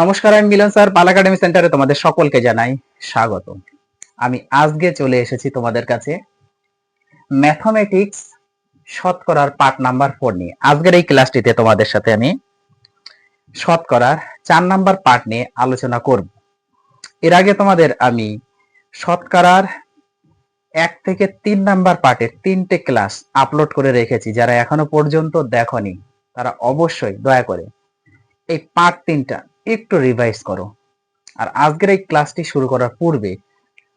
নমস্কার, আমি মিলন স্যার। পাল একাডেমি সেন্টারে তোমাদের সকলকে জানাই স্বাগত। আমি আজকে চলে এসেছি তোমাদের কাছে ম্যাথমেটিক্স শতকরার পার্ট নাম্বার ফোর নিয়ে। আজকের এই ক্লাসটিতে তোমাদের সাথে আমি শতকরার চার নাম্বার পার্ট নিয়ে আলোচনা করব। এর আগে তোমাদের আমি শতকরার এক থেকে তিন নাম্বার পার্টের তিনটে ক্লাস আপলোড করে রেখেছি। যারা এখনও পর্যন্ত দেখনি, তারা অবশ্যই দয়া করে এই পার্ট তিনটা একটু রিভাইজ করো। আর আজকের এই ক্লাসটি শুরু করার পূর্বে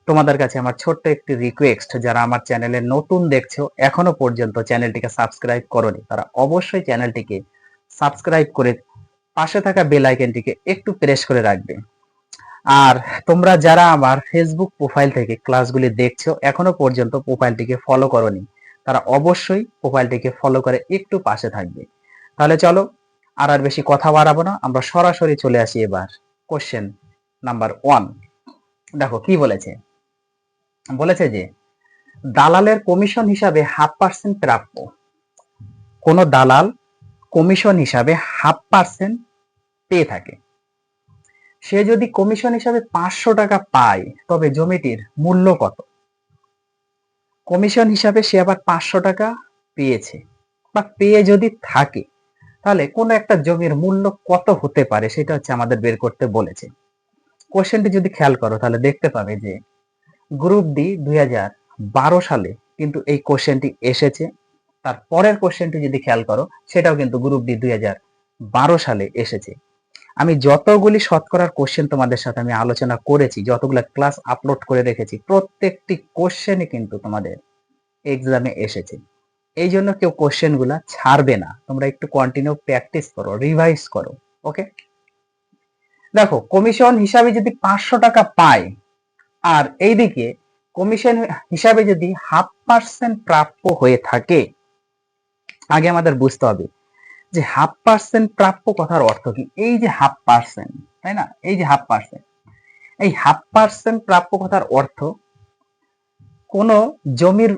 তোমাদের কাছে আমার ছোট্ট একটি রিকোয়েস্ট যারা আমার চ্যানেলে নতুন দেখছ, এখনও পর্যন্ত চ্যানেলটিকে সাবস্ক্রাইব করোনি, তারা অবশ্যই চ্যানেলটিকে সাবস্ক্রাইব করে পাশে থাকা বেল আইকনটিকে একটু প্রেস করে রাখবে। আর তোমরা যারা আমার ফেসবুক প্রোফাইল থেকে ক্লাসগুলি দেখছ, এখনও পর্যন্ত প্রোফাইলটিকে ফলো করনি, তারা অবশ্যই প্রোফাইলটিকে ফলো করে একটু পাশে থাকবে। তাহলে চলো আর আর বেশি কথা বাড়াবো না। আমরা সরাসরি চলে আসি এবার। কোশ্চেন নাম্বার ওয়ান দেখো, কি বলেছে? বলেছে যে, দালালের কমিশন হিসাবে হাফ পার্সেন্ট প্রাপ্য। কোন দালাল কমিশন হিসাবে হাফ পার্সেন্ট পেয়ে থাকে। সে যদি কমিশন হিসাবে পাঁচশো টাকা পায়, তবে জমিটির মূল্য কত? কমিশন হিসাবে সে আবার পাঁচশো টাকা পেয়েছে। বা পেয়ে যদি থাকে তাহলে কোন একটা জমির মূল্য কত হতে পারে সেটা হচ্ছে আমাদের বের করতে বলেছে। কোশ্চেনটি যদি খেয়াল করো তাহলে দেখতে পাবে যে গ্রুপ ডি দুই হাজার বারো সালে কিন্তু এই কোশ্চেনটি এসেছে। তার পরের কোশ্চেনটি যদি খেয়াল করো সেটাও কিন্তু গ্রুপ ডি দুই হাজার বারো সালে এসেছে। আমি যতগুলি শতকরার কোশ্চেন তোমাদের সাথে আমি আলোচনা করেছি, যতগুলো ক্লাস আপলোড করে রেখেছি, প্রত্যেকটি কোশ্চেনই কিন্তু তোমাদের এক্সামে এসেছে। এই জন্য কেউ কোশ্চেনগুলা ছাড়বে না। তোমরা একটু কন্টিনিউ প্র্যাকটিস করো রিভাইজ করো ওকে দেখো কমিশন হিসাবে যদি পাঁচশো টাকা পায়, আর এইদিকে কমিশন হিসাবে যদি হাফ পার্সেন্ট প্রাপ্য হয়ে থাকে, আগে আমাদের বুঝতে হবে যে হাফ পার্সেন্ট প্রাপ্য কথার অর্থ কি? এই যে হাফ পার্সেন্ট তাই না? এই যে হাফ পার্সেন্ট এই হাফ পার্সেন্ট প্রাপ্য কথার অর্থ কোন জমির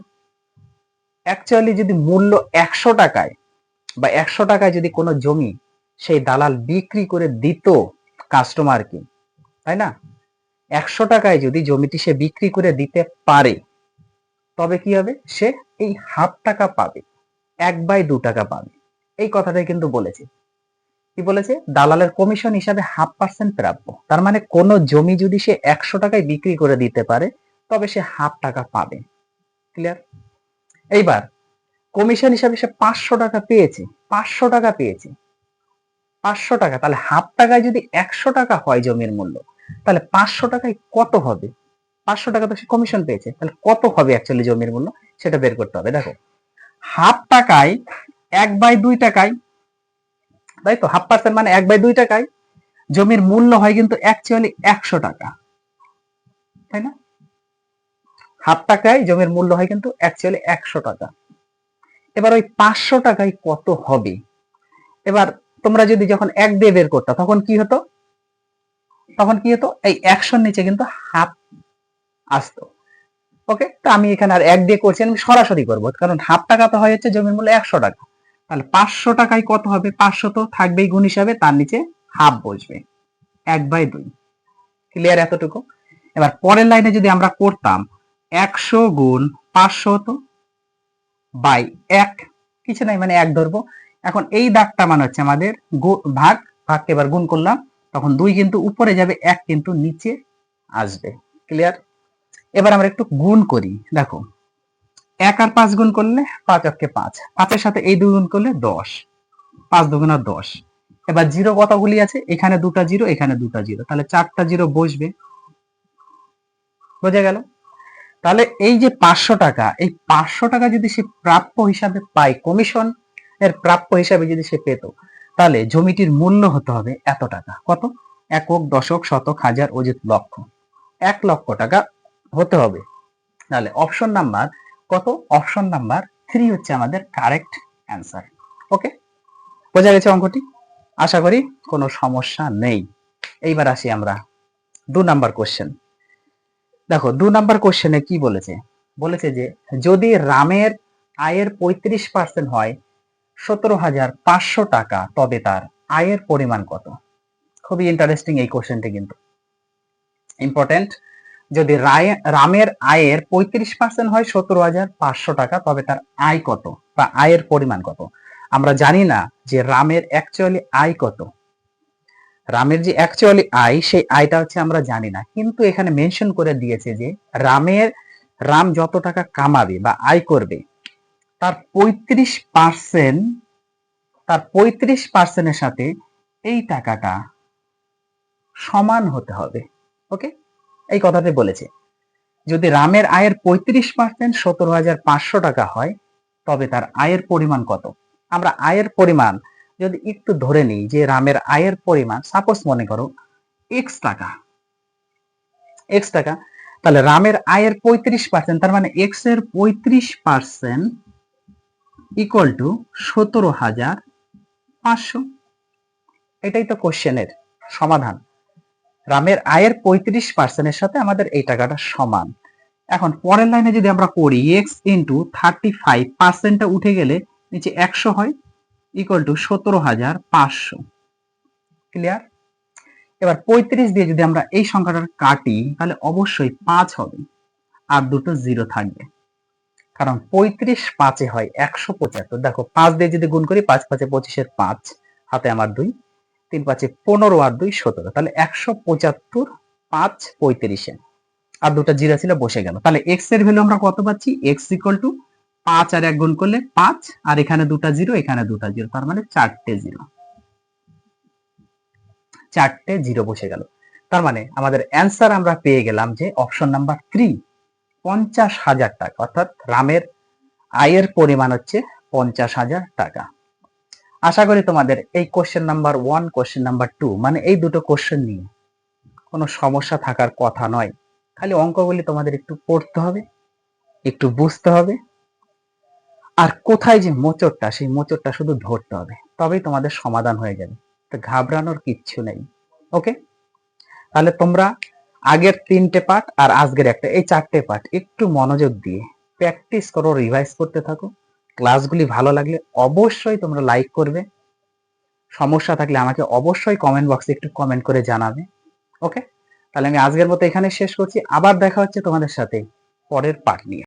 অ্যাকচুয়ালি যদি মূল্য একশো টাকায় বা একশো টাকায় যদি কোনো জমি সেই দালাল বিক্রি করে দিত কাস্টমারকে তাই না? একশো টাকায় যদি জমিটি সে বিক্রি করে দিতে পারে, তবে কি হবে? সে এই হাফ টাকা পাবে, এক বাই দু টাকা পাবে। এই কথাটাই কিন্তু বলেছে। কি বলেছে? দালালের কমিশন হিসাবে হাফ পার্সেন্ট প্রাপ্য তার মানে কোন জমি যদি সে একশো টাকায় বিক্রি করে দিতে পারে, তবে সে হাফ টাকা পাবে। ক্লিয়ার এইবার কমিশন হিসাবে সে পাঁচশো টাকা পেয়েছে, পাঁচশো টাকা পেয়েছে, পাঁচশো টাকা। তাহলে হাফ টাকায় যদি একশো টাকা হয় জমির মূল্য, তাহলে পাঁচশো টাকায় কত হবে? পাঁচশো টাকা তো সে কমিশন পেয়েছে, তাহলে কত হবে অ্যাকচুয়ালি জমির মূল্য? সেটা বের করতে হবে। দেখো, হাফ টাকায় এক বাই দুই টাকায়, তাই তো? হাফ পার্সেন্ট মানে এক বাই দুই টাকায়, জমির মূল্য হয় কিন্তু অ্যাকচুয়ালি একশো টাকা, তাই না? হাফ টাকায় জমির মূল্য হয় কিন্তু অ্যাকচুয়ালি একশো টাকা। এবার ওই পাঁচশো টাকায় কত হবে? এবার তোমরা যদি যখন এক দিয়ে বের করতো, তখন কি হতো? তখন কি হতো? এই একশোর নিচে কিন্তু হাফ আসতো। ওকে তো আমি এখানে আর এক দিয়ে করছি, আমি সরাসরি করব। কারণ হাফ টাকা তো হয় হচ্ছে জমির মূল্য একশো টাকা। তাহলে পাঁচশো টাকায় কত হবে? পাঁচশো তো থাকবেই গুণ হিসাবে, তার নিচে হাফ বসবে। এক বাই দুই। ক্লিয়ার এতটুকু? এবার পরের লাইনে যদি আমরা করতাম একশো গুণ পাঁচশো তো? বাই এক। কিছু নাই মানে এক ধরবো। এখন এই দাগটা মানে হচ্ছে আমাদের ভাগ, ভাগকে এবার গুণ করলাম। তখন দুই কিন্তু উপরে যাবে, এক কিন্তু নিচে আসবে। ক্লিয়ার এবার আমরা একটু গুণ করি। দেখো, এক আর পাঁচ গুণ করলে পাঁচ অক্ষে পাঁচ। পাঁচের সাথে এই দুই গুণ করলে দশ। পাঁচ দুগুণা দশ। এবার জিরো কতগুলি আছে? এখানে দুটা জিরো, এখানে দুটা জিরো। তাহলে চারটা জিরো বসবে। বোঝা গেল? তাহলে এই যে পাঁচশো টাকা, এই পাঁচশো টাকা যদি সে প্রাপ্য হিসাবে পায় কমিশন এর প্রাপ্য হিসাবে যদি সে পেত, তাহলে জমিটির মূল্য হতে হবে এত টাকা। কত? একক, দশক, শতক, হাজার, অজিত লক্ষ। এক লক্ষ টাকা হতে হবে। তাহলে অপশন নাম্বার কত? অপশন নাম্বার থ্রি হচ্ছে আমাদের কারেক্ট অ্যান্সার ওকে বোঝা গেছে অঙ্কটি? আশা করি কোনো সমস্যা নেই। এইবার আসি আমরা দু নাম্বার কোশ্চেন দেখো, দু নাম্বার কোশ্চেনে কি বলেছে? বলেছে যে, যদি রামের আয়ের পঁয়ত্রিশ পার্সেন্ট হয়, সতেরো হাজার পাঁচশো টাকা, তবে তার আয়ের পরিমাণ কত? খুবই ইন্টারেস্টিং এই কোশ্চেনটি কিন্তু। ইম্পর্টেন্ট যদি রায়, রামের আয়ের পঁয়ত্রিশ পার্সেন্ট হয়, সতেরো হাজার পাঁচশো টাকা, তবে তার আয় কত? বা আয়ের পরিমাণ কত? আমরা জানি না যে রামের অ্যাকচুয়ালি আয় কত। রামের যে অ্যাকচুয়ালি আয় সেই আয়টা হচ্ছে আমরা জানি না। কিন্তু এখানে মেনশন করে দিয়েছে যে রামের, রাম যত টাকা কামাবে বা আয় করবে, তার পঁয়ত্রিশ পার্সেন্ট তার পঁয়ত্রিশ পার্সেন্টের সাথে এই টাকাটা সমান হতে হবে। ওকে এই কথাটি বলেছে। যদি রামের আয়ের পঁয়ত্রিশ পার্সেন্ট সতেরো হাজার পাঁচশো টাকা হয়, তবে তার আয়ের পরিমাণ কত? আমরা আয়ের পরিমাণ যদি একটু ধরে নিই যে রামের আয়ের পরিমাণ সাপোজ মনে করো এক্স টাকা এক্স টাকা, তাহলে রামের আয়ের পঁয়ত্রিশ পার্সেন্ট তার মানে এক্সের পঁয়ত্রিশ পার্সেন্ট ইকুয়াল টু সতেরো হাজার পাঁচশো। এটাই তো কোশ্চেনের সমাধান। রামের আয়ের পঁয়ত্রিশ পার্সেন্টের সাথে আমাদের এই টাকাটা সমান। এখন পরের লাইনে যদি আমরা করি এক্স ইন্টু থার্টি ফাইভ পার্সেন্টটা উঠে গেলে নিচে একশো হয়। ইকুয়াল টু সতেরো হাজার পাঁচশো। ক্লিয়ার এবার পঁয়ত্রিশ দিয়ে যদি আমরা এই সংখ্যাটা কাটি, তাহলে অবশ্যই পাঁচ হবে, আর দুটো জিরো থাকবে। কারণ পঁয়ত্রিশ পাঁচে হয় একশো পঁচাত্তর। দেখো, পাঁচ দিয়ে যদি গুণ করি, পাঁচ পাঁচে পঁচিশের পাঁচ, হাতে আমার দুই, তিন পাঁচে পনেরো আর দুই সতেরো। তাহলে একশো পঁচাত্তর পাঁচ পঁয়ত্রিশে। আর দুটো জিরো ছিল, বসে গেল। তাহলে এক্সের ভ্যালু আমরা কত পাচ্ছি? এক্স ইকুয়াল টু পাঁচ আর এক গুণ করলে পাঁচ, আর এখানে দুটা জিরো, এখানে দুটা জিরো, তার মানে চারটে জিরো। চারটে জিরো বসে গেল। তার মানে আমাদের অ্যান্সার আমরা পেয়ে গেলাম যে অপশন নাম্বার থ্রি পঞ্চাশ হাজার টাকা, অর্থাৎ রামের আয়ের পরিমাণ হচ্ছে পঞ্চাশ হাজার টাকা। আশা করি তোমাদের এই question number one question number two মানে এই দুটো কোশ্চেন নিয়ে কোনো সমস্যা থাকার কথা নয়। খালি অঙ্কগুলি তোমাদের একটু পড়তে হবে, একটু বুঝতে হবে আর কোথায় যে মোচরটা সেই মোচরটা শুধু ধরতে হবে, তবেই তোমাদের সমাধান হয়ে যাবে। তো ঘাবড়ানোর কিচ্ছু নেই, ওকে? তাহলে তোমরা আগের তিনটে পার্ট আর আজকের একটা, এই চারটে পার্ট একটু মনোযোগ দিয়ে প্র্যাকটিস করো, রিভাইজ করতে থাকো। ক্লাসগুলি ভালো লাগলে অবশ্যই তোমরা লাইক করবে। সমস্যা থাকলে আমাকে অবশ্যই কমেন্ট বক্সে একটু কমেন্ট করে জানাবে, ওকে? তাহলে আমি আজকের মতো এখানে শেষ করছি। আবার দেখা হচ্ছে তোমাদের সাথে পরের পার্ট নিয়ে।